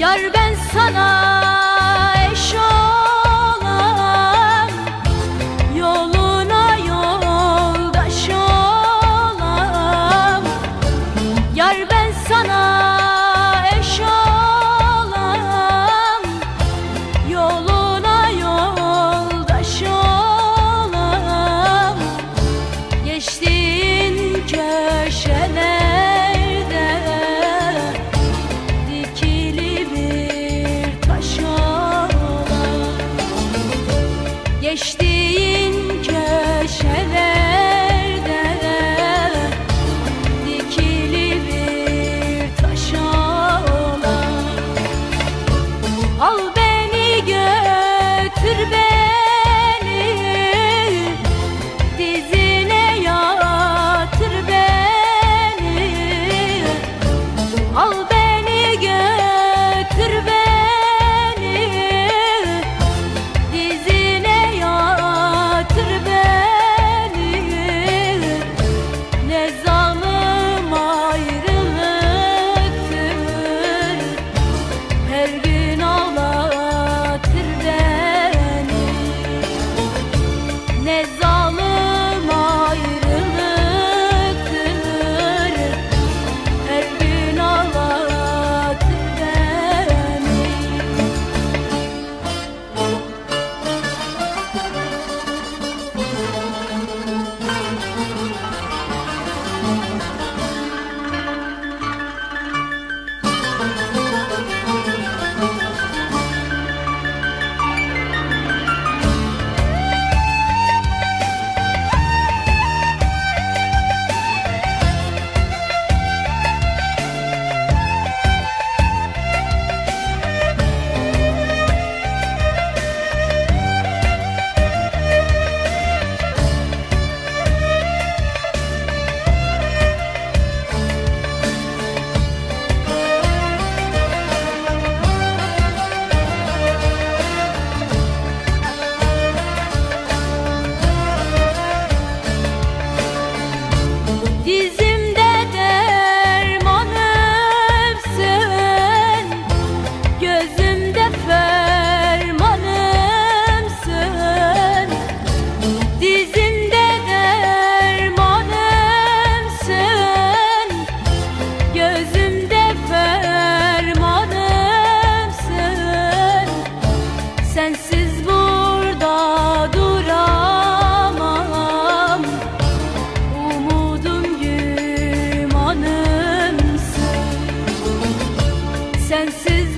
Yar ben sana eş olan Yoluna yoldaş olan Yar ben sana this is